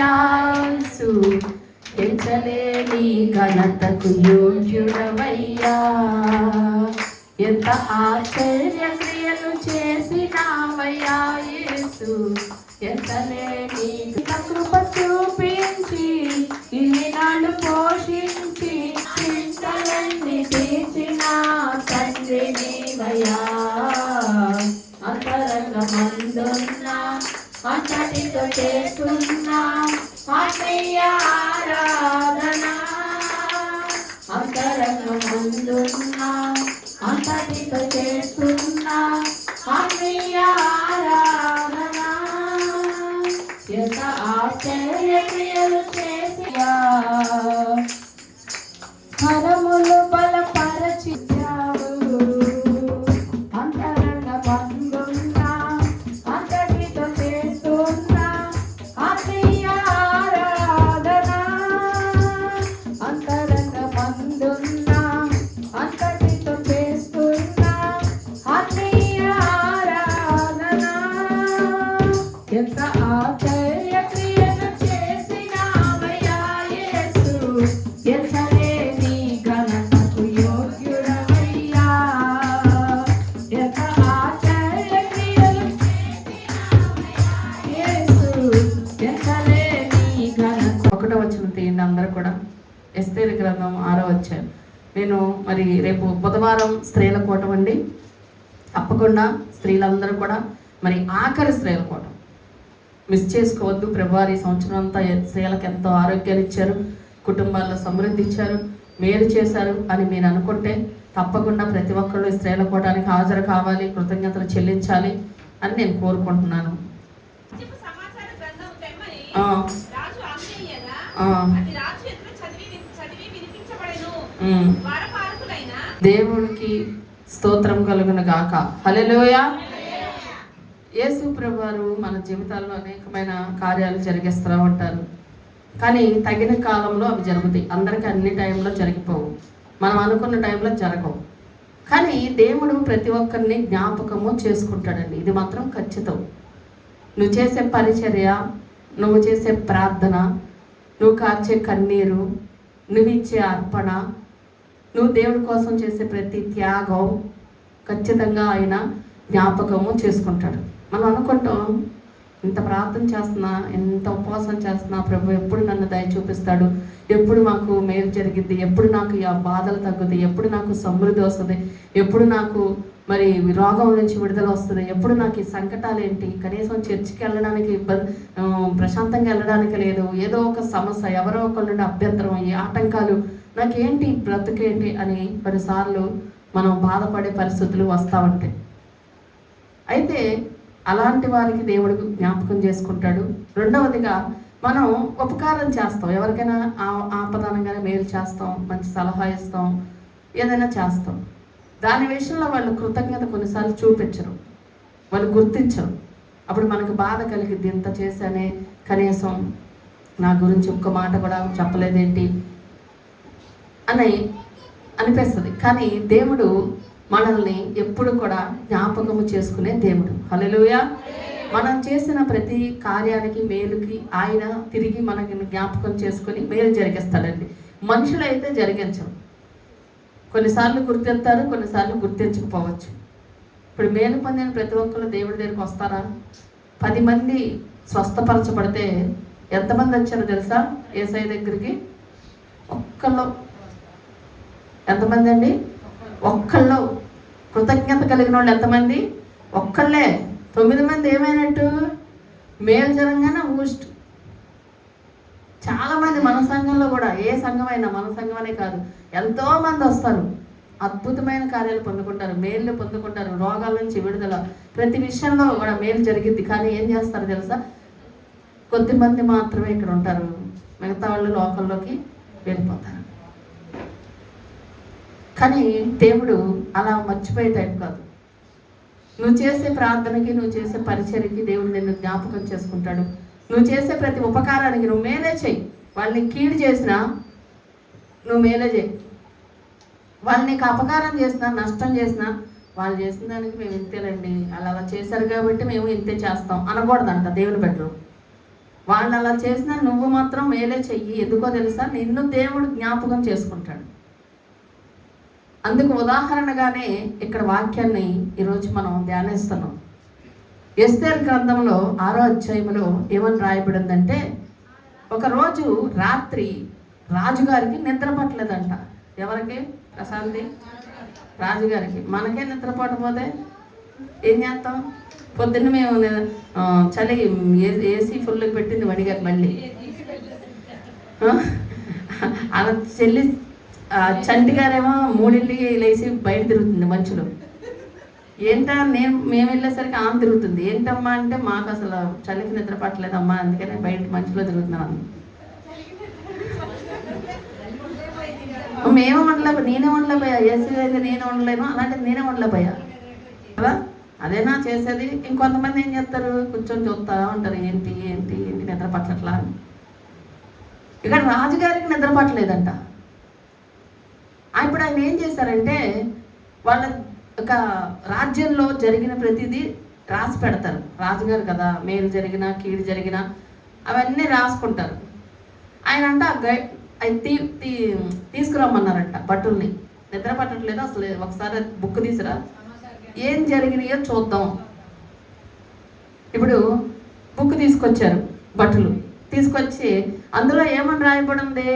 యేసు పెంచలేని ఘనతకు యోగ్యుడవయ్యా. ఎంత ఆశ్చర్య క్రియలు చేసినావయ్యా యేసు. ఎంతలేని కృప చూపించి ఇన్ని నాడు పోషించి చింతలన్నీ తీర్చిన తండ్రి నీవయ్యా. అంతరంగ మందున్నా అంతటితో చేస్తున్నా ఆత్మీయ ఆరాధన. అంతరంగం ముందున్నా అంతటితో చేస్తున్నా ఆత్మీయ ఆరాధన. ఎంత ఆశ్చర్య క్రియలు చేసియా కరములు బలపరచిచావు తప్పకుండా స్త్రీలందరూ కూడా మరి ఆఖరి స్త్రీల కూటం మిస్ చేసుకోవద్దు. ప్రభువారి సంవత్సరం అంతా స్త్రీలకు ఎంతో ఆరోగ్యాలు ఇచ్చారు కుటుంబాల్లో సమృద్ధి ఇచ్చారు మేలు చేశారు అని మీరు అనుకుంటే తప్పకుండా ప్రతి ఒక్కళ్ళు ఈ స్త్రీల కూటానికి హాజరు కావాలి కృతజ్ఞతలు చెల్లించాలి అని నేను కోరుకుంటున్నాను. దేవునికి స్తోత్రం కలుగును గాక. హలోయ యేసు ప్రభువారు మన జీవితాల్లో అనేకమైన కార్యాలు జరిగిస్తూ ఉంటారు. కానీ తగిన కాలంలో అవి జరుగుతాయి. అందరికీ అన్ని టైంలో జరిగిపోవు. మనం అనుకున్న టైంలో జరగవు. కానీ దేవుడు ప్రతి ఒక్కరిని జ్ఞాపకము చేసుకుంటాడండి. ఇది మాత్రం ఖచ్చితం. నువ్వు చేసే పరిచర్య నువ్వు చేసే ప్రార్థన నువ్వు కార్చే కన్నీరు నువ్వు ఇచ్చే అర్పణ నువ్వు దేవుడి కోసం చేసే ప్రతి త్యాగం ఖచ్చితంగా ఆయన జ్ఞాపకము చేసుకుంటాడు. మనం అనుకుంటాం ఇంత ప్రార్థన చేస్తున్నా ఎంత ఉపవాసం చేస్తున్నా ప్రభు ఎప్పుడు నన్ను దయ చూపిస్తాడు? ఎప్పుడు మాకు మేలు జరిగింది ఎప్పుడు నాకు ఆ బాధలు తగ్గుద్ది? ఎప్పుడు నాకు సమృద్ధి వస్తుంది? ఎప్పుడు నాకు మరి రోగం నుంచి విడుదల వస్తుంది? ఎప్పుడు నాకు ఈ సంకటాలు ఏంటి? కనీసం చర్చికి వెళ్ళడానికి ఇబ్బంది ప్రశాంతంగా వెళ్ళడానికి లేదు. ఏదో ఒక సమస్య ఎవరో ఒకరి నుండి అభ్యంతరం ఈ ఆటంకాలు నాకేంటి బ్రతుకేంటి అని కొన్నిసార్లు మనం బాధపడే పరిస్థితులు వస్తూ ఉంటాయి. అయితే అలాంటి వారికి దేవుడు జ్ఞాపకం చేసుకుంటాడు. రెండవదిగా మనం ఉపకారం చేస్తాం. ఎవరికైనా ఆ- ఆపదానంగానే మేలు చేస్తాం మంచి సలహా ఇస్తాం ఏదైనా చేస్తాం. దాని విషయంలో వాళ్ళు కృతజ్ఞత కొన్నిసార్లు చూపించరు. వాళ్ళు గుర్తించరు. అప్పుడు మనకు బాధ కలిగింది ఇంత చేశానే కనీసం నా గురించి ఒక్క మాట కూడా చెప్పలేదేంటి? అని అనిపిస్తుంది. కానీ దేవుడు మనల్ని ఎప్పుడు కూడా జ్ఞాపకము చేసుకునే దేవుడు. హలోయ మనం చేసిన ప్రతి కార్యానికి మేలుకి ఆయన తిరిగి మనకి జ్ఞాపకం చేసుకొని మేలు జరిగిస్తాడండి. అయితే జరిగించరు. కొన్నిసార్లు గుర్తిస్తారు కొన్నిసార్లు గుర్తించకపోవచ్చు. ఇప్పుడు మేలు పొందిన ప్రతి ఒక్కరు దేవుడి దగ్గరికి వస్తారా? పది మంది స్వస్థపరచబడితే ఎంతమంది వచ్చారో తెలుసా? ఏసఐ దగ్గరికి? ఒక్కళ్ళు ఎంతమంది అండి? ఒక్కళ్ళు. కృతజ్ఞత కలిగిన వాళ్ళు ఎంతమంది? ఒక్కళ్ళే. తొమ్మిది మంది ఏమైనట్టు? మేలు జరంగానే ఊస్ట్. చాలామంది మన సంఘంలో కూడా ఏ సంఘమైనా మన సంఘం అనే కాదు ఎంతో మంది వస్తారు. అద్భుతమైన కార్యాలు పొందుకుంటారు మేలు పొందుకుంటారు రోగాల నుంచి విడుదల. ప్రతి విషయంలో కూడా మేలు జరిగిద్ది. కానీ ఏం చేస్తారు తెలుసా? కొద్దిమంది మాత్రమే ఇక్కడ ఉంటారు. మిగతా వాళ్ళు లోకల్లోకి వెళ్ళిపోతారు. కానీ దేవుడు అలా మర్చిపోయే టైం కాదు. నువ్వు చేసే ప్రార్థనకి నువ్వు చేసే పరిచయకి దేవుడు నిన్ను జ్ఞాపకం చేసుకుంటాడు. నువ్వు చేసే ప్రతి ఉపకారానికి నువ్వు మేలే చెయ్యి వాళ్ళని కీడు చేసినా నువ్వు మేలే చేయి. వాళ్ళు నీకు అపకారం చేసినా నష్టం చేసినా వాళ్ళు చేసిన దానికి మేము ఇంతేనండి. అలా అలా చేశారు కాబట్టి మేము ఇంతే చేస్తాం అనకూడదంట దేవుని బిడ్డలు. వాళ్ళు అలా చేసినా నువ్వు మాత్రం మేలే చెయ్యి. ఎందుకో తెలుసా? నిన్ను దేవుడు జ్ఞాపకం చేసుకుంటాడు. అందుకు ఉదాహరణగానే ఇక్కడ వాక్యాన్ని ఈరోజు మనం ధ్యానిస్తున్నాం. ఎస్తేర్ గ్రంథంలో ఆరో అధ్యాయంలో ఏమని రాయబడిందంటే ఒకరోజు రాత్రి రాజుగారికి నిద్ర పట్టలేదంట ఎవరికి? ప్రశాంతి? రాజుగారికి. మనకే నిద్ర పట్టకపోతే ఏం చేస్తాం? పొద్దున్న మేము చలి ఏ- ఏసీ ఫుల్ పెట్టింది వడిగారు మళ్ళీ. అలా చెల్లి చంటి గారేమో మూడింటికి లేచి బయట తిరుగుతుంది మంచులో ఏంటా నేను మేము వెళ్ళేసరికి ఆమె తిరుగుతుంది. ఏంటమ్మా అంటే మాకు అసలు చలికి నిద్ర పట్టలేదమ్మా అందుకనే బయట మంచులో తిరుగుతున్నాను మేము వండలేకపోయా నేనే వండలేకపోయా. ఏసీ అయితే నేనే వండలేను అలాంటిది నేనే వండలేకపోయా. కదా? అదేనా చేసేది. ఇంకొంతమంది ఏం చేస్తారు? కూర్చొని చూస్తా ఉంటారు. ఏంటి ఏంటి ఏంటి నిద్ర పట్టట్లా అని. ఇక్కడ రాజుగారికి నిద్ర పట్టలేదంట. ఇప్పుడు ఆయన ఏం చేశారంటే వాళ్ళ ఒక రాజ్యంలో జరిగిన ప్రతిదీ రాసి పెడతారు. రాజుగారు కదా మేలు జరిగినా కీడు జరిగినా అవన్నీ రాసుకుంటారు. ఆయన అంట గై తీ తీ తీసుకురమ్మన్నారంట బట్టుల్ని నిద్ర పట్టట్లేదు అసలు ఒకసారి బుక్ తీసురా. ఏం జరిగినాయో చూద్దాం. ఇప్పుడు బుక్ తీసుకొచ్చారు బట్టలు తీసుకొచ్చి అందులో ఏమని రాయబడింది?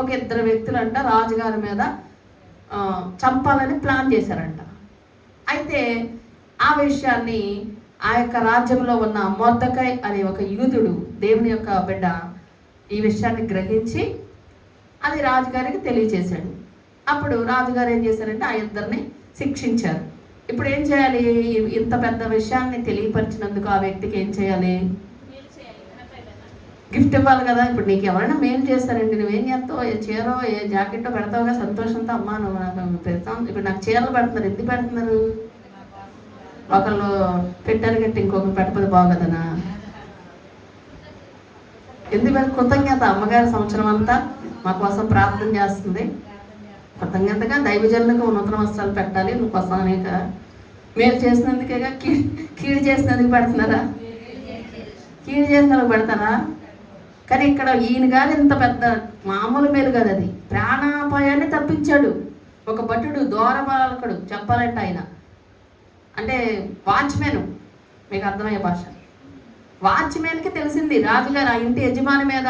ఒక ఇద్దరు వ్యక్తులు అంట రాజుగారి మీద చంపాలని ప్లాన్ చేశారంట. అయితే ఆ విషయాన్ని ఆ యొక్క రాజ్యంలో ఉన్న మొద్దకాయ్ అనే ఒక యూదుడు దేవుని యొక్క బిడ్డ ఈ విషయాన్ని గ్రహించి అది రాజుగారికి తెలియచేశాడు. అప్పుడు రాజుగారు ఏం చేశారంటే ఆ ఇద్దరిని శిక్షించారు. ఇప్పుడు ఏం చేయాలి? ఇంత పెద్ద విషయాన్ని తెలియపరిచినందుకు ఆ వ్యక్తికి ఏం చేయాలి? గిఫ్ట్ ఇవ్వాలి కదా ఇప్పుడు నీకు ఎవరైనా మేలు చేస్తారండి నువ్వేం చేస్తావు ఏ చీరో ఏ జాకెట్టో పెడతావుగా సంతోషంతో అమ్మా నువ్వు నాకు పెడతాం ఇప్పుడు నాకు చీరలు పెడుతున్నారు ఎందుకు పెడుతున్నారు? ఒకళ్ళు పెట్టారు గట్టి ఇంకొకరు పెట్టకపోతే బాగోదనా? ఎందుకు కృతజ్ఞత? అమ్మగారి సంవత్సరం అంతా మా కోసం ప్రార్థన చేస్తుంది. కృతజ్ఞతగా దైవజనులకు నూతన వస్త్రాలు పెట్టాలి నువ్వు కోసం అనేక మీరు చేసినందుకేగా కీడు చేసినందుకు పెడుతున్నారా? కీడు చేసినందుకు పెడతారా? కానీ ఇక్కడ ఈయన గారు ఇంత పెద్ద మామూలు మేలు కదా అది. ప్రాణాపాయాన్ని తప్పించాడు. ఒక భటుడు దూరపాలకుడు చెప్పాలంటే ఆయన. అంటే వాచ్మెన్. మీకు అర్థమయ్యే భాష. వాచ్మెన్కి తెలిసింది రాజుగారు ఆ ఇంటి యజమాని మీద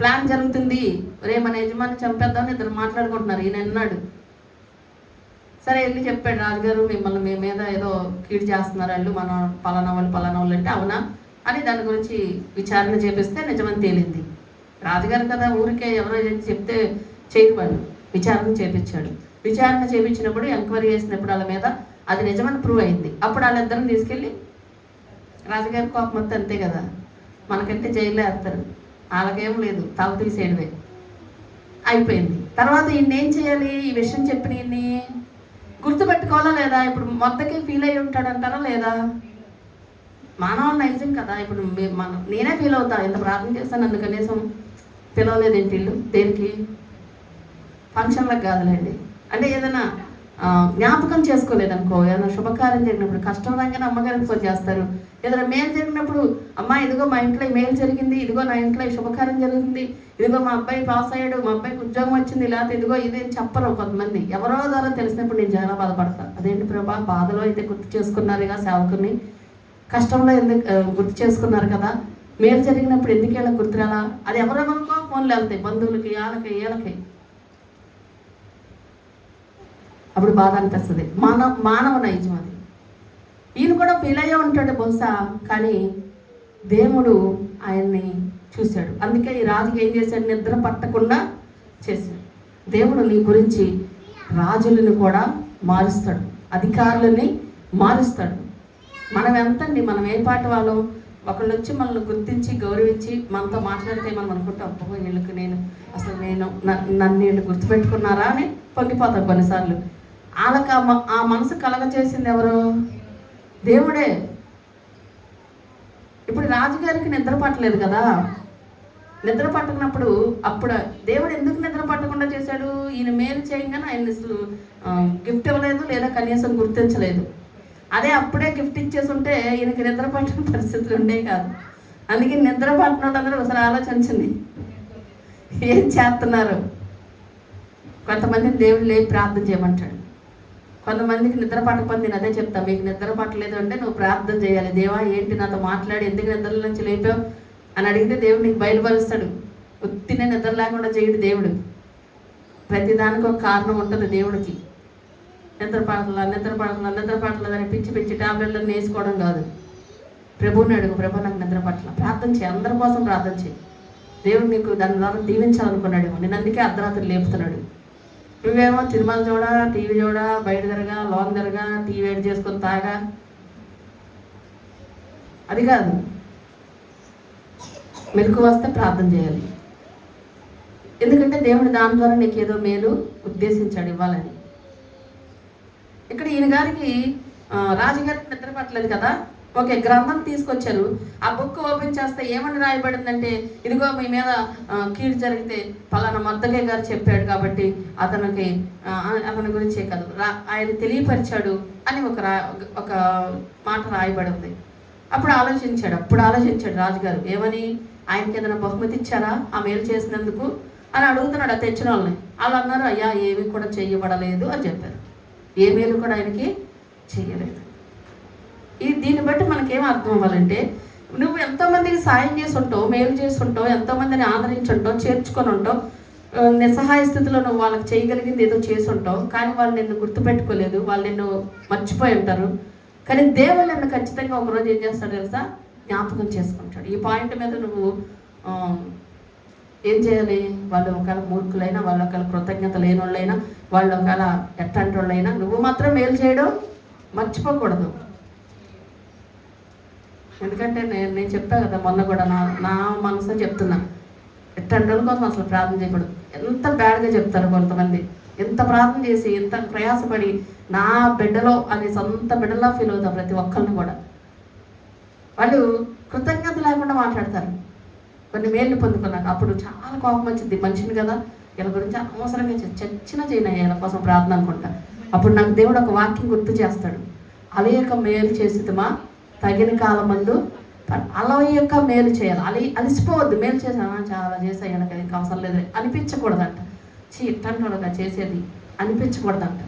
ప్లాన్ జరుగుతుంది. రే మన యజమాని చంపేద్దామని ఇద్దరు మాట్లాడుకుంటున్నారు. ఈయన అన్నాడు సరే వెళ్ళి చెప్పాడు రాజుగారు మిమ్మల్ని మీ మీద ఏదో కీడు చేస్తున్నారు. వాళ్ళు మన పలానా వాళ్ళు పలానా వాళ్ళు అంటే అవునా? అని దాని గురించి విచారణ చేపిస్తే నిజమని తేలింది. రాజుగారు కదా ఊరికే ఎవరో చెప్తే చేయరు వాళ్ళు. విచారణ చేపించాడు. విచారణ చేపించినప్పుడు ఎంక్వైరీ చేసినప్పుడు వాళ్ళ మీద అది నిజమని ప్రూవ్ అయింది. అప్పుడు వాళ్ళిద్దరిని తీసుకెళ్ళి రాజుగారి కోపం అంతా అంతే కదా. మనకంటే జైల్లో వేస్తారు. వాళ్ళకేం లేదు. తాగు తీసేయడమే. అయిపోయింది. తర్వాత ఈయన ఏం చేయాలి? ఈ విషయం చెప్పిన ఈయన్ని గుర్తుపెట్టుకోవాలా లేదా? ఇప్పుడు మొత్తకి ఫీల్ అయి ఉంటాడంటారా లేదా? మానవ నైజం కదా? ఇప్పుడు మీ- మన నేనే ఫీల్ అవుతా. ఇంత ప్రార్థన చేస్తాను నన్ను కనీసం పిలవలేదు ఏంటి వీళ్ళు? దేనికి? ఫంక్షన్లకు కాదులేండి. అంటే ఏదైనా జ్ఞాపకం చేసుకోలేదనుకో ఏదైనా శుభకార్యం జరిగినప్పుడు కష్టం రాగానే అమ్మగారికి ఫోన్ చేస్తారు. ఏదైనా మేలు జరిగినప్పుడు అమ్మ ఇదిగో మా ఇంట్లో మేలు జరిగింది ఇదిగో నా ఇంట్లో శుభకార్యం జరిగింది ఇదిగో మా అబ్బాయి పాస్ అయ్యాడు మా అబ్బాయికి ఉద్యోగం వచ్చింది లేకపోతే ఇదిగో ఇది చెప్పరు కొంతమంది. ఎవరో ద్వారా తెలిసినప్పుడు నేను చాలా బాధపడతా. అదేంటి ప్రభా? బాధలో అయితే గుర్తు చేసుకున్నారుగా సేవకుని. కష్టంలో ఎందుకు గుర్తు చేసుకున్నారు కదా? మేలు జరిగినప్పుడు ఎందుకు ఇలా గుర్తురాలా? అది ఎవరెవరికో ఫోన్లు వెళ్తాయి బంధువులకి వాళ్ళకి వీళ్ళకి అప్పుడు బాధ అనిపిస్తుంది. మానవ మానవ నైజం అది. ఈయన కూడా ఫీల్ అయ్యే ఉంటాడు బహుశా కానీ దేవుడు ఆయన్ని చూశాడు. అందుకే ఈ రాజుకి ఏం చేశాడు? నిద్ర పట్టకుండా చేశాడు. దేవుడు నీ గురించి రాజులను కూడా మారుస్తాడు అధికారులని మారుస్తాడు. మనం ఎంతండి? మనం ఏ పాట వాళ్ళం? ఒకళ్ళు వచ్చి మనల్ని గుర్తించి గౌరవించి మనతో మాట్లాడితే మనం అనుకుంటాం అబ్బో వీళ్ళకి నేను అసలు నేను నన్ను వీళ్ళు గుర్తుపెట్టుకున్నారా? అని పొంగిపోతాం కొన్నిసార్లు. వాళ్ళకి ఆ ఆ మనసు కలగ చేసింది ఎవరు? దేవుడే. ఇప్పుడు రాజుగారికి నిద్ర పట్టలేదు కదా? నిద్ర పట్టకున్నప్పుడు అప్పుడు దేవుడు ఎందుకు నిద్ర పట్టకుండా చేశాడు? ఈయన మేలు చేయగానే ఆయన గిఫ్ట్ ఇవ్వలేదు లేదా కనీసం గుర్తించలేదు. అదే అప్పుడే గిఫ్ట్ ఇచ్చేసి ఉంటే ఈయనకి నిద్ర పట్టని పరిస్థితులు ఉండే కాదు. అందుకే నిద్ర పట్టినోళ్ళందరూ ఒకసారి ఆలోచించండి. ఏం చేస్తున్నారు? కొంతమందిని దేవుడు లేవి ప్రార్థన చేయమంటాడు. కొంతమందికి నిద్ర పట్టకపోతే నేను అదే చెప్తాను మీకు నిద్ర పట్టలేదు అంటే నువ్వు ప్రార్థన చేయాలి. దేవా ఏంటి నాతో మాట్లాడి ఎందుకు నిద్ర నుంచి లేపావు? అని అడిగితే దేవుడు నీకు బయలుపరుస్తాడు. ఉత్తినే నిద్ర లేకుండా చేయడు దేవుడు. ప్రతిదానికి ఒక కారణం ఉంటుంది దేవుడికి. నిద్ర పడతలా నిద్ర పడతలా నిద్ర పిచ్చి పిచ్చి టాబ్లెట్లను వేసుకోవడం కాదు. ప్రభువుని అడుగు ప్రభు నాకు నిద్ర పట్ల. ప్రార్థన చేయి అందరి కోసం ప్రార్థన చేయి. దేవుడు నీకు దాని ద్వారా దీవించాలనుకున్నాడు నేను అందుకే అర్ధరాత్రి లేపుతున్నాడు. నువ్వేమో సినిమాలు చూడ టీవీ చూడ బయట తిరగా లోన్ తిరగా టీవీ వేడి చేసుకొని తాగా. అది కాదు. మెలకు వస్తే ప్రార్థన చేయాలి. ఎందుకంటే దేవుడు దాని ద్వారా నీకు ఏదో మేలు ఉద్దేశించాడు ఇవ్వాలని. ఇక్కడ ఈయన గారికి రాజుగారికి నిద్ర పట్టలేదు కదా? ఓకే గ్రంథం తీసుకొచ్చారు. ఆ బుక్ ఓపెన్ చేస్తే ఏమని రాయబడిందంటే ఇదిగో మీ మీద కీడు జరిగితే పలానా మద్దకే గారు చెప్పాడు కాబట్టి అతనికి అతని గురించే కాదు రా ఆయన తెలియపరిచాడు అని ఒక రా ఒక మాట రాయబడి ఉంది అప్పుడు ఆలోచించాడు అప్పుడు ఆలోచించాడు రాజుగారు ఏమని? ఆయనకి ఏదైనా బహుమతి ఇచ్చారా? ఆ మేలు చేసినందుకు? అని అడుగుతున్నాడు ఆ తెచ్చిన వాళ్ళని. వాళ్ళు అన్నారు అయ్యా ఏమీ కూడా చేయబడలేదు అని చెప్పారు. ఏ మేలు కూడా ఆయనకి చేయలేదు. ఇది దీన్ని బట్టి మనకేం అర్థం అవ్వాలంటే నువ్వు ఎంతోమందికి సాయం చేసుంటావు మేలు చేసుంటావు ఎంతోమందిని ఆదరించుంటావు చేర్చుకొని ఉంటావు నిస్సహాయ స్థితిలో నువ్వు వాళ్ళకి చేయగలిగింది ఏదో చేసి ఉంటావు కానీ వాళ్ళు నిన్ను గుర్తుపెట్టుకోలేదు వాళ్ళు నిన్ను మర్చిపోయి ఉంటారు. కానీ దేవుడు నిన్ను ఖచ్చితంగా ఒకరోజు ఏం చేస్తాడు తెలుసా? జ్ఞాపకం చేసుకుంటాడు. ఈ పాయింట్ మీద నువ్వు ఏం చేయాలి? వాళ్ళు ఒకవేళ మూర్ఖులైనా వాళ్ళు ఒకవేళ కృతజ్ఞత లేని వాళ్ళైనా వాళ్ళు ఒకవేళ ఎట్టంటి వాళ్ళైనా నువ్వు మాత్రం మేలు చేయడం మర్చిపోకూడదు. ఎందుకంటే నేను నేను చెప్పాను కదా మొన్న కూడా నా నా మనసు చెప్తున్నా. ఎట్టంటి వాళ్ళ కోసం అసలు ప్రార్థన చేయకూడదు. ఎంత బ్యాడ్గా చెప్తారు కొంతమంది. ఎంత ప్రార్థన చేసి ఎంత ప్రయాసపడి నా బిడ్డలో అని సొంత బిడ్డలా ఫీల్ అవుతారు ప్రతి ఒక్కరిని కూడా. వాళ్ళు కృతజ్ఞత లేకుండా మాట్లాడతారు. కొన్ని మేళ్ళు పొందుకున్నాక అప్పుడు చాలా కోపం వచ్చింది. మనిషిని కదా వీళ్ళ గురించి అనవసరంగా చచ్చిన చేయను వీళ్ళ కోసం ప్రార్థన అనుకుంటా. అప్పుడు నాకు దేవుడు ఒక వాక్యం గుర్తు చేస్తాడు. అల యొక్క మేలు చేసిదమా తగిన కాలం మందు అల యొక్క మేలు చేయాలి. అలి అలిసిపోవద్దు. మేలు చేసాను చాలా చేసా వెనక ఇంకా అవసరం లేదు అనిపించకూడదంట. చీ ఇట్టంటాడుగా చేసేది అనిపించకూడదంట.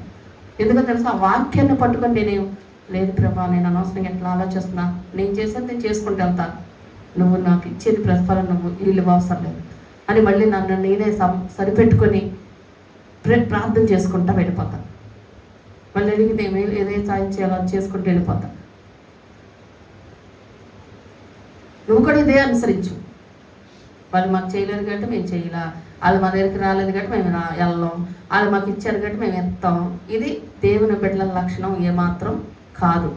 ఎందుకో తెలుసా? ఆ వాక్యాన్ని పట్టుకొని నేను లేదు ప్రభా నేను అనవసరంగా ఎట్లా ఆలోచిస్తున్నా? నేను చేసేది నేను చేసుకుంటూ వెళ్తాను. నువ్వు నాకు ఇచ్చేది ప్రతిఫలం నువ్వు వీళ్ళు అవసరం లేదు. అని మళ్ళీ నన్ను నేనే సం సరిపెట్టుకొని ప్రార్థన చేసుకుంటా వెళ్ళిపోతాను మళ్ళీ అడిగి నేను ఏదైతే సాయం చేయాలో అది చేసుకుంటూ వెళ్ళిపోతా. నువ్వు కూడా ఇదే అనుసరించు. వాళ్ళు మాకు చేయలేదు కాబట్టి మేము చేయలా. వాళ్ళు మా దగ్గరికి రాలేదు కాబట్టి మేము రా వెళ్ళాం. వాళ్ళు మాకు ఇచ్చారు కాబట్టి మేము ఎత్తాం ఇది దేవుని బిడ్డల లక్షణం ఏమాత్రం కాదు.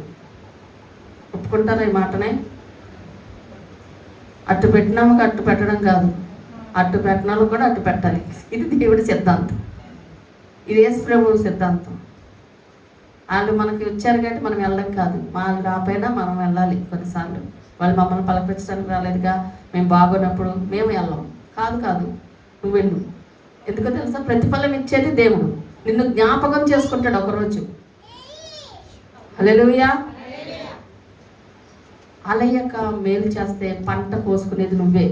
ఒప్పుకుంటారా ఈ మాటనే? అట్టు పెట్టినామకి అట్టు పెట్టడం కాదు. అట్టు పెట్టినాలు కూడా అట్టు పెట్టాలి. ఇది దేవుడి సిద్ధాంతం. ఇది యేసు ప్రభు సిద్ధాంతం. వాళ్ళు మనకి వచ్చారు కాబట్టి మనం వెళ్ళడం కాదు. వాళ్ళు రాపోయినా మనం వెళ్ళాలి కొన్నిసార్లు. వాళ్ళు మమ్మల్ని పలకరించడానికి రాలేదుగా. మేము బాగున్నప్పుడు మేము వెళ్ళాం. కాదు కాదు. నువ్వు వెళ్ళు. ఎందుకో తెలుసా? ప్రతిఫలం ఇచ్చేది దేవుడు. నిన్ను జ్ఞాపకం చేసుకుంటాడు ఒకరోజు. అలెలుయా అలయక మేలు చేస్తే పంట కోసుకునేది నువ్వే.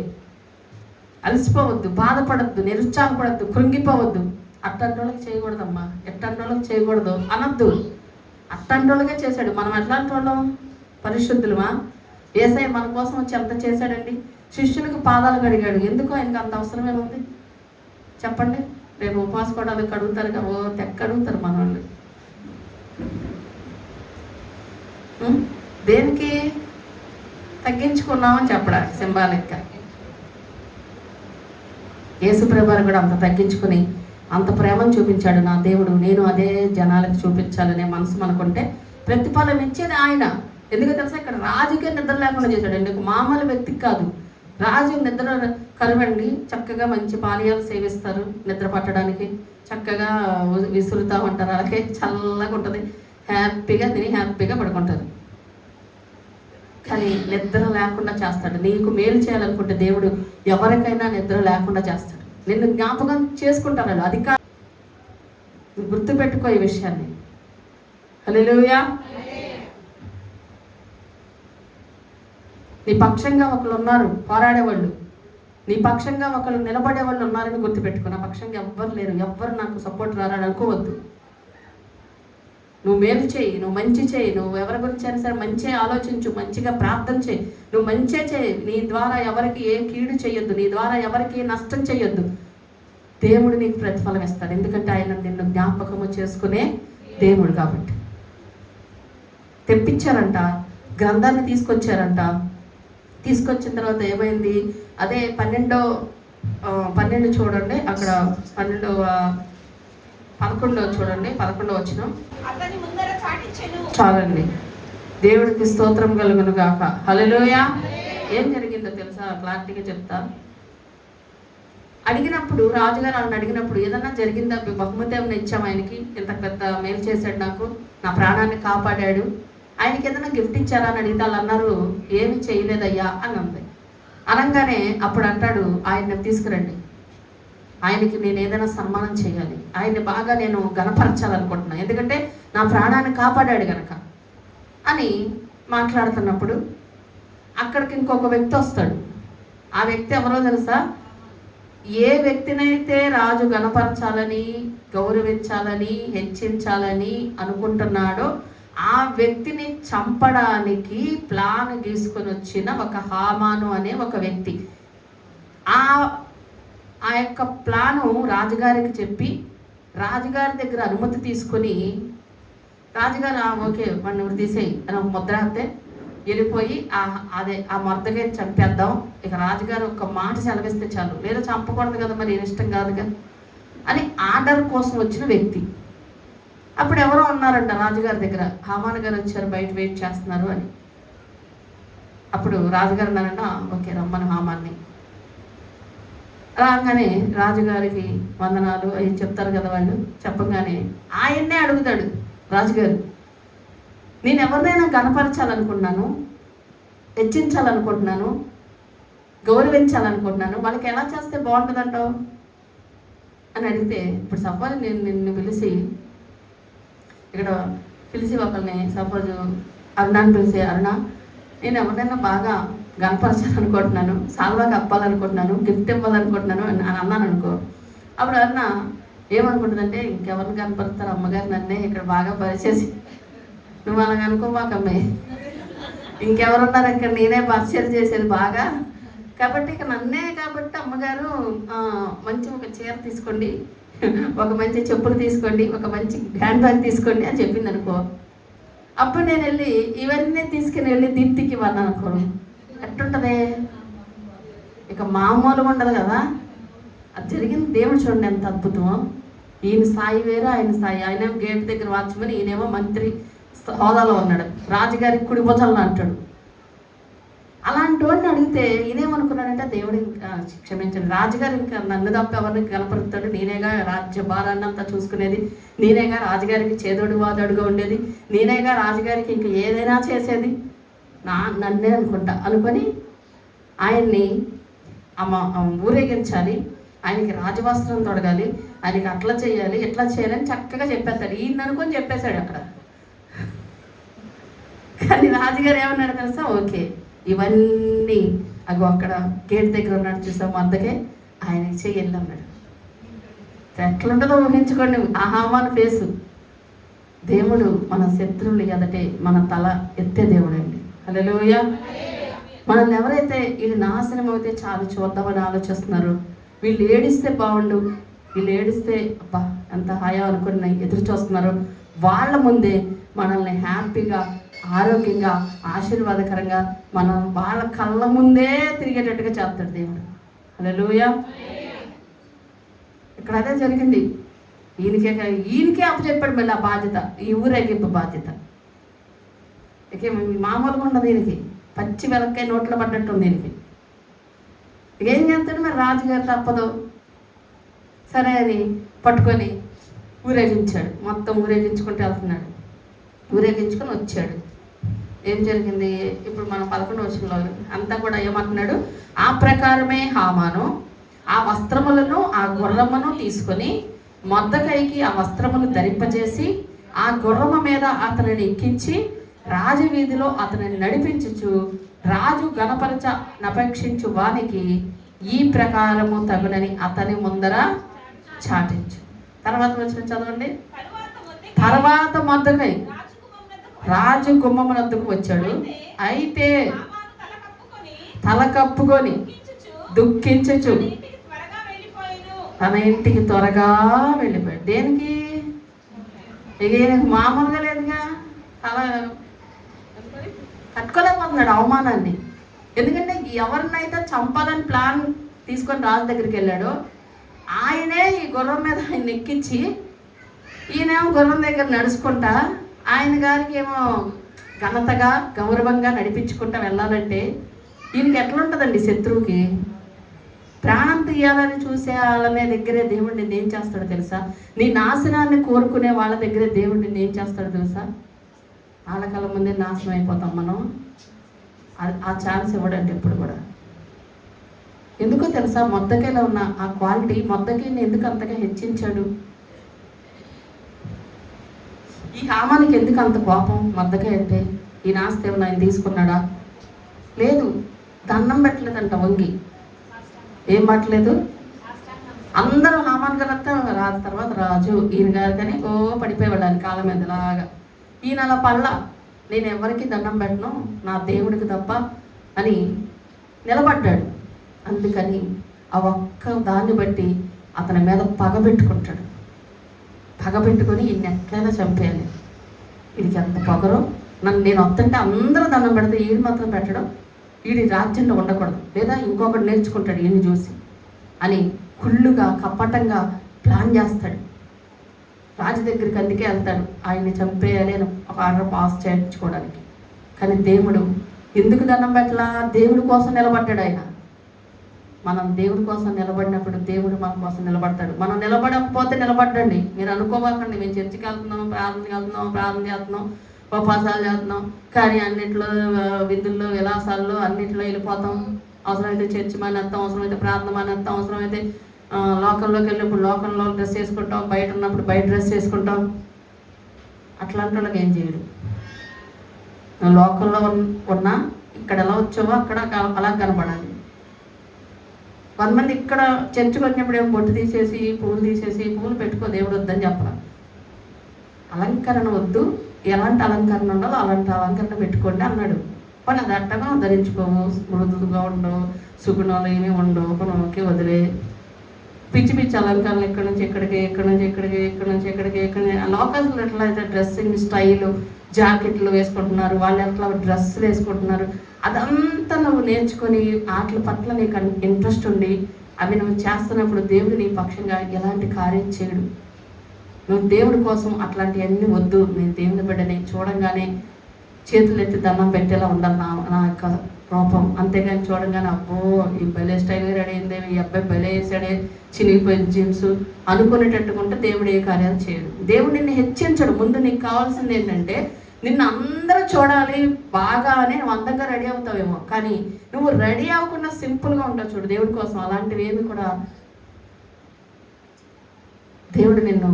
అలసిపోవద్దు బాధపడద్దు నిరుత్సాహపడద్దు కృంగిపోవద్దు. అట్టంటోళ్ళకి చేయకూడదమ్మా ఎట్టంటోళ్ళకి చేయకూడదు అనద్దు. అట్టంటోళ్ళకే చేశాడు. మనం ఎట్లాంటి వాళ్ళం? పరిశుద్ధులమా? ఏసై మన కోసం వచ్చి ఎంత చేశాడండి? శిష్యులకు పాదాలు కడిగాడు. ఎందుకు ఆయనకు అంత అవసరమేముంది చెప్పండి. రేపు ఉపవాసపడాలి కడుగుతారు కదా ఓ తెక్క అడుగుతారు మన వాళ్ళు దేనికి? తగ్గించుకున్నామని చెప్పడానికి సింబాలిక్గా. యేసుప్రభారు కూడా అంత తగ్గించుకుని అంత ప్రేమను చూపించాడు నా దేవుడు నేను అదే జనాలకు చూపించాలనే మనసు మనకుంటే ప్రతిఫలం ఇచ్చేది ఆయన. ఎందుకు తెలుసా? ఇక్కడ రాజుకే నిద్ర లేకుండా చేశాడు. ఎందుకు? మామూలు వ్యక్తికి కాదు. రాజు నిద్ర కరువండి చక్కగా మంచి పానీయాలు సేవిస్తారు నిద్ర పట్టడానికి. చక్కగా విసురుతా విసురుతూ ఉంటారు అలాగే చల్లగా ఉంటుంది. హ్యాపీగా తిని హ్యాపీగా పడుకుంటారు. కానీ నిద్ర లేకుండా చేస్తాడు. నీకు మేలు చేయాలనుకుంటే దేవుడు ఎవరికైనా నిద్ర లేకుండా చేస్తాడు. నిన్ను జ్ఞాపకం చేసుకుంటాను అది కాదు. గుర్తుపెట్టుకో ఈ విషయాన్ని. హలోయా నీ పక్షంగా ఒకళ్ళు ఉన్నారు పోరాడేవాళ్ళు. నీ పక్షంగా ఒకళ్ళు నిలబడే వాళ్ళు ఉన్నారని గుర్తుపెట్టుకో. నా పక్షంగా ఎవ్వరు లేరు. ఎవ్వరు నాకు సపోర్ట్ రారని అనుకోవద్దు. నువ్వు మేలు చేయి నువ్వు మంచి చేయి నువ్వు ఎవరి గురించి అయినా సరే మంచి ఆలోచించు మంచిగా ప్రార్థన చేయి. నువ్వు మంచి చేయి నీ ద్వారా ఎవరికి ఏ కీడు చేయొద్దు నీ ద్వారా ఎవరికి నష్టం చేయొద్దు. దేవుడు నీకు ప్రతిఫలం ఇస్తాడు. ఎందుకంటే ఆయన నిన్ను జ్ఞాపకము చేసుకునే దేవుడు కాబట్టి. తెప్పించారంట గ్రంథాన్ని తీసుకొచ్చారంట. తీసుకొచ్చిన తర్వాత ఏమైంది? అదే పన్నెండో పన్నెండు చూడండి. అక్కడ పన్నెండో పదకొండో చూడండి పదకొండో వచ్చిన చాలండి. దేవుడికి స్తోత్రం కలుగును గాక. హల్లెలూయా. ఏం జరిగిందో తెలుసా? క్లారిటీగా చెప్తా. అడిగినప్పుడు రాజుగారు ఆయన అడిగినప్పుడు ఏదన్నా జరిగిందా? బహుమతి ఏమైనా ఇచ్చాం ఆయనకి. ఇంత పెద్ద మేలు చేశాడు నాకు. నా ప్రాణాన్ని కాపాడాడు. ఆయనకి ఏదైనా గిఫ్ట్ ఇచ్చారా అని అడిగితే వాళ్ళు అన్నారు ఏమి చేయలేదయ్యా అని అంది. అనగానే అప్పుడు అంటాడు ఆయన్ని తీసుకురండి. ఆయనకి నేను ఏదైనా సన్మానం చేయాలి. ఆయన్ని బాగా నేను గనపరచాలనుకుంటున్నాను ఎందుకంటే నా ప్రాణాన్ని కాపాడాడు గనక అని మాట్లాడుతున్నప్పుడు అక్కడికి ఇంకొక వ్యక్తి వస్తాడు. ఆ వ్యక్తి ఎవరో తెలుసా? ఏ వ్యక్తినైతే రాజు గణపరచాలని గౌరవించాలని హెచ్చించాలని అనుకుంటున్నాడో ఆ వ్యక్తిని చంపడానికి ప్లాన్ గీసుకొని వచ్చిన ఒక హామాను అనే ఒక వ్యక్తి. ఆ ఆ యొక్క ప్లాను రాజుగారికి చెప్పి రాజుగారి దగ్గర అనుమతి తీసుకొని రాజుగారు "ఆ, ఓకే వాడిని ఎవరు తీసేయి. అని ఒక ముద్ర అంతే. వెళ్ళిపోయి ఆ అదే ఆ మర్దగా చంపేద్దాం. ఇక రాజుగారు ఒక మాట సెలవిస్తే చాలు. లేదా చంపకూడదు కదా మరి ఇష్టం ఇష్టం కదా అని ఆర్డర్ కోసం వచ్చిన వ్యక్తి. అప్పుడు ఎవరో ఉన్నారంట రాజుగారి దగ్గర. హామాన్ గారు వచ్చారు బయట వెయిట్ చేస్తున్నారు అని. అప్పుడు రాజుగారు అన్నారంట ఓకే రమ్మని హామాన్ని రాగానే రాజుగారికి వందనాలు అవి చెప్తారు కదా వాళ్ళు. చెప్పగానే ఆయన్నే అడుగుతాడు రాజుగారు నేను ఎవరినైనా కనపరచాలనుకుంటున్నాను హెచ్చించాలనుకుంటున్నాను గౌరవించాలనుకుంటున్నాను వాళ్ళకి ఎలా చేస్తే బాగుంటుందంటావు? అని అడిగితే ఇప్పుడు సపోజ్ నేను నిన్ను పిలిచి ఇక్కడ పిలిచి ఒకరిని సపోజ్ అరుణాన్ని పిలిచి అరుణ నేను ఎవరినైనా బాగా గనపరచాలనుకుంటున్నాను సాల్వా కప్పాలనుకుంటున్నాను గిఫ్ట్ ఇవ్వాలనుకుంటున్నాను అని అన్నాను అనుకో. అప్పుడు అన్న ఏమనుకుంటుందంటే ఇంకెవరిని కనపరుస్తారు అమ్మగారు నన్నే ఇక్కడ బాగా పరిచేసి నువ్వు అలాగ అనుకోమాకమ్మే. ఇంకెవరున్నారు ఇక్కడ? నేనే పరిచయం చేసేది బాగా. కాబట్టి ఇక నన్నే కాబట్టి అమ్మగారు మంచి ఒక చీర తీసుకోండి ఒక మంచి చెప్పులు తీసుకోండి ఒక మంచి హ్యాండ్ బ్యాగ్ తీసుకోండి అని చెప్పింది అనుకో అప్పుడు నేను వెళ్ళి ఇవన్నీ తీసుకుని వెళ్ళి దీప్తికి ఇవ్వను ఎట్టుంటది? ఇక మామూలుగా ఉండదు కదా. అది జరిగింది దేవుడు చూడండి ఎంత అద్భుతం ఈయన స్థాయి వేరు ఆయన స్థాయి ఆయన గేట్ దగ్గర వాచ్మని ఈయనేమో మంత్రి హోదాలో ఉన్నాడు. రాజుగారి కుడి భుజాలను అంటాడు. అలాంటి వాడిని అడిగితే ఈయనేమనుకున్నాడంటే దేవుడు ఇంకా క్షమించండి. రాజుగారు ఇంకా నన్ను తప్ప ఎవరిని కనపరుస్తాడు నేనేగా రాజ్య భారాన్ని అంతా చూసుకునేది. నేనేగా రాజుగారికి చేదోడు వాదోడుగా ఉండేది. నేనేగా రాజుగారికి ఇంకా ఏదైనా చేసేది. నా నన్నే అనుకుంటా అనుకొని ఆయన్ని అమ్మ ఊరేగించాలి. ఆయనకి రాజవస్త్రం తొడగాలి. ఆయనకి అట్లా చేయాలి ఇట్లా చేయాలని చక్కగా చెప్పేస్తాడు. ఈయన అనుకొని చెప్పేశాడు అక్కడ. కానీ రాజుగారు ఏమన్నాడు తెలుసా? ఓకే. ఇవన్నీ అగో అక్కడ గేట్ దగ్గర ఉన్నాడు చూసాము అందుకే ఆయన చెయ్యి అన్నాడు. ఎట్లుంటుందో ఊహించుకోండి. ఆ ఫేసు. దేవుడు మన శత్రువులు ఎదటే మన తల ఎత్తే దేవుడు అండి మనల్ని ఎవరైతే వీళ్ళు నాశనం అయితే చాలు చూద్దామని ఆలోచిస్తున్నారు వీళ్ళు ఏడిస్తే బాగుండు వీళ్ళు ఏడిస్తే అబ్బా ఎంత హాయా అనుకుని ఎదురు చూస్తున్నారు. వాళ్ళ ముందే మనల్ని హ్యాపీగా ఆరోగ్యంగా ఆశీర్వాదకరంగా మనం వాళ్ళ కళ్ళ ముందే తిరిగేటట్టుగా చేస్తాడు దేవుడు. అలలోయ ఇక్కడ అదే జరిగింది. ఈయనకే ఈయనకే అప్పచెప్పాడు మళ్ళీ ఆ బాధ్యత ఈ ఊరేగింపు బాధ్యత. ఇక మామూలుగా ఉండదు దీనికి. పచ్చి వెలక్కాయ నోట్లో పడ్డట్టు ఉంది ఏం చేస్తాడు మరి రాజుగారు తప్పదు. సరే అని పట్టుకొని ఊరేగించాడు. మొత్తం ఊరేగించుకుంటూ వెళ్తున్నాడు. ఊరేగించుకొని వచ్చాడు. ఏం జరిగింది? ఇప్పుడు మనం పదకొండు వచ్చంలో అంతా కూడా ఏమంటున్నాడు? ఆ ప్రకారమే హామాను ఆ వస్త్రములను ఆ గుర్రమును తీసుకొని మొద్దకైకి ఆ వస్త్రములు ధరింపజేసి ఆ గుర్రము మీద అతనిని ఎక్కించి రాజవీధిలో అతనిని నడిపించుచు రాజు గణపరచ నపేక్షించు వానికి ఈ ప్రకారము తగునని అతని ముందర చాటించు. తర్వాత వచ్చిన చదవండి. తర్వాత మొద్దకై రాజు గుమ్మమునద్దుకు వచ్చాడు. అయితే తల కప్పుకొని దుఃఖించచ్చు తన ఇంటికి త్వరగా వెళ్ళిపోయాడు. దేనికి? ఇక ఈయనకు మామూలుగా లేదుగా. అలా కట్టుకోలేకపోతున్నాడు అవమానాన్ని. ఎందుకంటే ఎవరినైతే చంపాలని ప్లాన్ తీసుకొని రాజు దగ్గరికి వెళ్ళాడో ఆయనే ఈ గుర్రం మీద ఆయన ఎక్కించి ఈయనేమో గుర్రం దగ్గర నడుచుకుంటా ఆయన గారికి ఏమో ఘనతగా గౌరవంగా నడిపించుకుంటా వెళ్ళాలంటే ఈయనకి ఎట్లుంటుందండి శత్రువుకి? ప్రాణం తీయాలని చూసే వాళ్ళనే దగ్గరే దేవుడిని ఏం చేస్తాడో తెలుసా? నీ నాశనాన్ని కోరుకునే వాళ్ళ దగ్గరే దేవుడిని ఏం చేస్తాడో తెలుసా? వాళ్ళ ముందే నాశనం అయిపోతాం మనం. ఆ- ఛాన్స్ ఇవ్వడండి ఎప్పుడు కూడా. ఎందుకో తెలుసా? మొద్దకేలో ఉన్న ఆ క్వాలిటీ మొద్దకిని ఎందుకు అంతగా హెచ్చించాడు? ఈ హామానికి ఎందుకు అంత కోపం మొద్దకే అంటే? ఈ నాస్తి ఏమన్నా ఆయన తీసుకున్నాడా? లేదు. దండం పెట్టలేదంట వంగి. ఏం పట్టలేదు అందరూ హామాన్ గారు అంతా తర్వాత రాజు ఈయన గారు కానీ ఓ పడిపోయేవాడు ఆయన కాళ్ళ మీద లాగా ఈయన అలా పళ్ళ నేను ఎవరికి దండం పెట్టను నా దేవుడికి తప్ప అని నిలబడ్డాడు. అందుకని ఆ ఒక్క దాన్ని బట్టి అతని మీద పగబెట్టుకుంటాడు పగబెట్టుకొని పగ పెట్టుకొని ఈయన ఎట్లయినా చంపేయాలి. వీడికి ఎంత పొగరో నన్ను నేను వస్తుంటే అందరూ దండం పెడితే ఈడు మాత్రం పెట్టడం వీడి రాజ్యంలో ఉండకూడదు. లేదా ఇంకొకటి నేర్చుకుంటాడు ఈయన్ని చూసి అని కుళ్ళుగా కపటంగా ప్లాన్ చేస్తాడు. రాజు దగ్గరికి అందుకే వెళ్తాడు ఆయన్ని చంపేయాలి ఒక ఆర్డర్ పాస్ చేయించుకోవడానికి. కానీ దేవుడు ఎందుకు దండం పెట్టలా? దేవుడి కోసం నిలబడ్డాడు ఆయన. మనం దేవుడి కోసం నిలబడినప్పుడు దేవుడు మన కోసం నిలబడతాడు. మనం నిలబడకపోతే నిలబడ్డండి. మీరు అనుకోబాకండి. మేము చర్చికి వెళ్తున్నాం ప్రార్థనకి వెళ్తున్నాం ప్రార్థన చేస్తున్నాం ఉపవాసాలు చేస్తున్నాం. కానీ అన్నిట్లో విందుల్లో విధుల్లో విలాసాల్లో అన్నిట్లో వెళ్ళిపోతాం. అవసరమైతే చర్చి మానేస్తాం అవసరమైతే ప్రార్థన మానేస్తాం అవసరమైతే లోకంలోకి వెళ్ళినప్పుడు లోకంలో డ్రెస్ వేసుకుంటాం బయట ఉన్నప్పుడు బయట డ్రెస్ వేసుకుంటాం అట్లాంటి వాళ్ళకి ఏం చేయడు లోకంలో ఉన్నా ఇక్కడ ఎలా వచ్చావో అక్కడ అలా కనపడాలి కొంతమంది ఇక్కడ చర్చకు వచ్చినప్పుడు ఏమో బొట్టు తీసేసి పువ్వులు తీసేసి పువ్వులు పెట్టుకో దేవుడు వద్దని చెప్పరా. అలంకరణ వద్దు. ఎలాంటి అలంకరణ ఉండాలో అలాంటి అలంకరణ పెట్టుకోండి అన్నాడు. కొన్ని అది అట్టగా ధరించుకోవు ఉండవు. సుగుణాలు ఏమీ ఉండవు. కొనకి వదిలే. పిచ్చి పిచ్చి అలంకరణలు ఇక్కడ నుంచి ఇక్కడికి ఎక్కడి నుంచి ఇక్కడికి ఎక్కడి నుంచి ఇక్కడికి ఇక్కడ లోకల్స్లో ఎట్లా అయితే డ్రెస్సింగ్ స్టైలు జాకెట్లు వేసుకుంటున్నారు వాళ్ళు ఎట్లా డ్రెస్సులు వేసుకుంటున్నారు అదంతా నువ్వు నేర్చుకొని వాటి పట్ల నీకు ఇంట్రెస్ట్ ఉండి అవి నువ్వు చేస్తున్నప్పుడు దేవుడు నీ పక్షంగా ఎలాంటి కార్యం చేయడు. నువ్వు దేవుడి కోసం అట్లాంటివన్నీ వద్దు నేను దేవుని బిడ్డని చూడంగానే చేతులు ఎత్తి దండం పెట్టేలా ఉండాలి నా నా యొక్క కోపం. అంతేగాని చూడగానే అబ్బో ఈ భలే స్టైల్ రెడీ అయింది ఈ అబ్బాయి భలే వేసాడే చినిగిపోయిన జీన్స్ అనుకునేటట్టుకుంటే దేవుడు ఏ కార్యాలు చేయడు. దేవుడు నిన్ను హెచ్చించడు. ముందు నీకు కావాల్సింది ఏంటంటే నిన్ను అందరూ చూడాలి బాగా అని నువ్వు అందంగా రెడీ అవుతావేమో. కానీ నువ్వు రెడీ అవ్వకుండా సింపుల్గా ఉంటావు చూడు దేవుడి కోసం. అలాంటివి ఏమి కూడా దేవుడు నిన్ను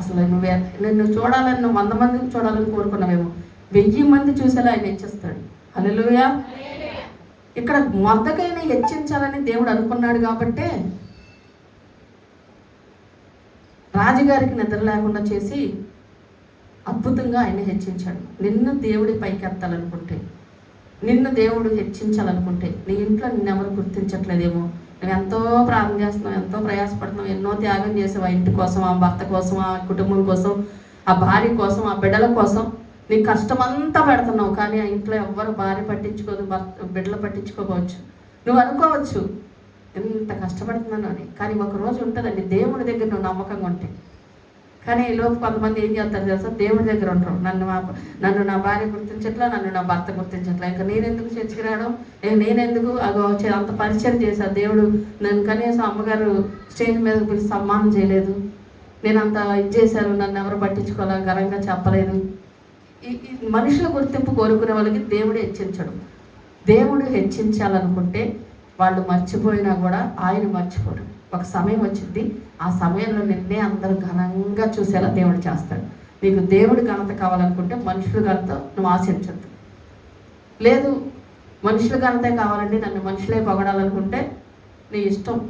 అసలు నువ్వే నిన్ను చూడాలని నువ్వు వంద మందిని చూడాలని కోరుకున్నావేమో. వెయ్యి మంది చూసేలా ఆయన ఇచ్చేస్తాడు హల్లెలూయా. ఇక్కడ మొద్దకైనా హెచ్చించాలని దేవుడు అనుకున్నాడు కాబట్టే రాజుగారికి నిద్ర లేకుండా చేసి అద్భుతంగా ఆయన హెచ్చించాడు. నిన్ను దేవుడి పైకి ఎత్తాలనుకుంటే నిన్ను దేవుడు హెచ్చించాలనుకుంటే నీ ఇంట్లో నిన్నెవరు గుర్తించట్లేదేమో? నువ్వు ఎంతో ప్రార్థన చేస్తున్నావు ఎంతో ప్రయాసపడుతున్నావు ఎన్నో త్యాగం చేసావు ఆ ఇంటి కోసం ఆ భర్త కోసం ఆ కుటుంబం కోసం ఆ భార్య కోసం ఆ బిడ్డల కోసం. నీ కష్టమంతా పెడుతున్నావు కానీ ఆ ఇంట్లో ఎవ్వరు భార్య పట్టించుకోదు భర్త బిడ్డలు పట్టించుకోవచ్చు నువ్వు అనుకోవచ్చు ఎంత కష్టపడుతున్నాను అని. కానీ ఒక రోజు ఉంటుందండి దేవుడి దగ్గర నువ్వు నమ్మకంగా ఉంటే. కానీ ఈ లోపు కొంతమంది ఏం చేస్తారు తెలుసా? దేవుడి దగ్గర ఉంటారు నన్ను మా నన్ను నా భార్య గుర్తించట్లా నన్ను నా భర్త గుర్తించట్లా. ఇంకా నేనెందుకు చర్చికి రావడం? నేనెందుకు? అగో అంత పరిచయం చేశాను దేవుడు నన్ను కనీసం అమ్మగారు స్టేజ్ మీద పిలిచి సమ్మానం చేయలేదు. నేను అంత ఇది చేశాను నన్ను ఎవరు పట్టించుకోలే ఘనంగా చెప్పలేదు. మనుషుల గుర్తింపు కోరుకునే వాళ్ళకి దేవుడు హెచ్చించడు. దేవుడు హెచ్చించాలనుకుంటే వాళ్ళు మర్చిపోయినా కూడా ఆయన మర్చిపోరు. ఒక సమయం వచ్చింది ఆ సమయంలో నిన్నే అందరూ ఘనంగా చూసేలా దేవుడు చేస్తాడు. నీకు దేవుడి ఘనత కావాలనుకుంటే మనుషుల ఘనత నువ్వు ఆశించద్దు. లేదు మనుషుల ఘనతే కావాలండి నన్ను మనుషులే పొగడాలనుకుంటే నీ ఇష్టం.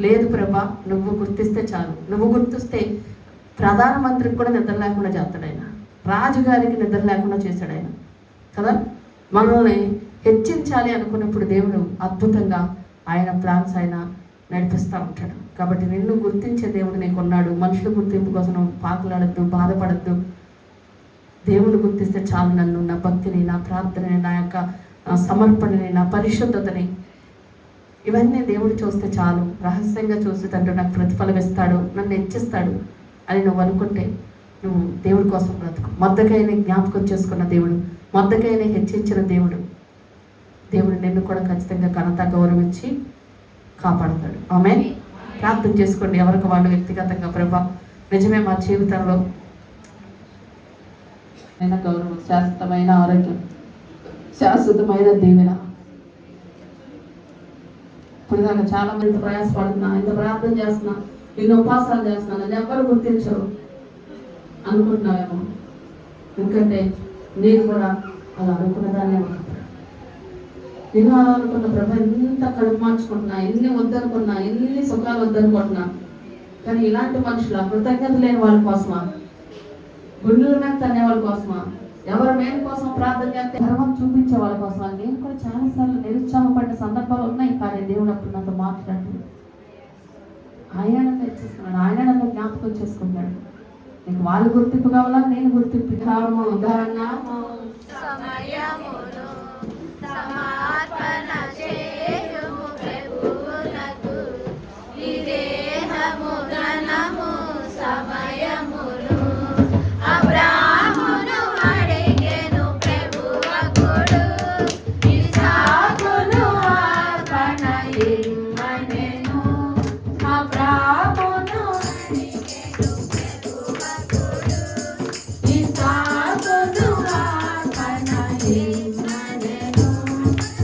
లేదు ప్రభా నువ్వు గుర్తిస్తే చాలు. నువ్వు గుర్తిస్తే ప్రధానమంత్రికి కూడా నిద్ర లేకుండా చేస్తాడు ఆయన. రాజుగారికి నిద్ర లేకుండా చేశాడు ఆయన. కదా? మనల్ని హెచ్చించాలి అనుకున్నప్పుడు దేవుడు అద్భుతంగా ఆయన ప్లాన్స్ ఆయన నడిపిస్తూ ఉంటాడు. కాబట్టి నిన్ను గుర్తించే దేవుడు నీకు ఉన్నాడు మనుషుల గుర్తింపు కోసం పాకులాడద్దు బాధపడద్దు. దేవుడు గుర్తిస్తే చాలు నన్ను నా భక్తిని నా ప్రార్థనని నా యొక్క సమర్పణని నా పరిశుద్ధతని. ఇవన్నీ దేవుడు చూస్తే చాలు. రహస్యంగా చూస్తే తండ్రి నాకు ప్రతిఫలం ఇస్తాడు నన్ను హెచ్చిస్తాడు అని నువ్వు అనుకుంటే నువ్వు దేవుడి కోసం బ్రతుకు. మద్దకైన జ్ఞాపకం చేసుకున్న దేవుడు మద్దకైన హెచ్చించిన దేవుడు దేవుడు నిన్ను కూడా ఖచ్చితంగా ఘనత గౌరవించి కాపాడతాడు. ఆమె ప్రార్థన చేసుకోండి. ఎవరికి వాళ్ళు వ్యక్తిగతంగా ప్రభా నిజమే మా జీవితంలో గౌరవం శాశ్వతమైన ఆరోగ్యం శాశ్వతమైన దీవెన. ఇప్పుడు దాకా చాలా మంది ప్రయాసపడుతున్నా ఇంత ప్రార్థన చేస్తున్నా ఇన్ని ఉపాసాలు చేస్తున్నా నన్ను ఎవ్వరు గుర్తించరు. అనుకుంటున్నావేమో ఎందుకంటే నేను కూడా అలా అనుకున్నదాన్నే ఉన్నాను నేను అలా అనుకున్న ప్రభ ఎంత కడుపు మార్చుకుంటున్నా ఎన్ని వద్దనుకున్నా ఎన్ని సుఖాలు వద్దనుకుంటున్నా కానీ ఇలాంటి మనుషుల కృతజ్ఞత లేని వాళ్ళ కోసమా? గుండెల మీద తనే వాళ్ళ కోసమా? ఎవరి మేలు కోసం ప్రార్థన చేస్తే గర్వం చూపించే వాళ్ళ కోసమా? నేను కూడా చాలాసార్లు నిరుత్సాహపడ్డ సందర్భాలు ఉన్నాయి కానీ దేవుడు అప్పుడు నాతో మాట్లాడు ఆయన నన్ను ఆయన నన్ను జ్ఞాపకం చేసుకుంటాడు నీకు వాళ్ళు గుర్తింపు కావాలా? నేను గుర్తింపు. కావము ఉదాహరణ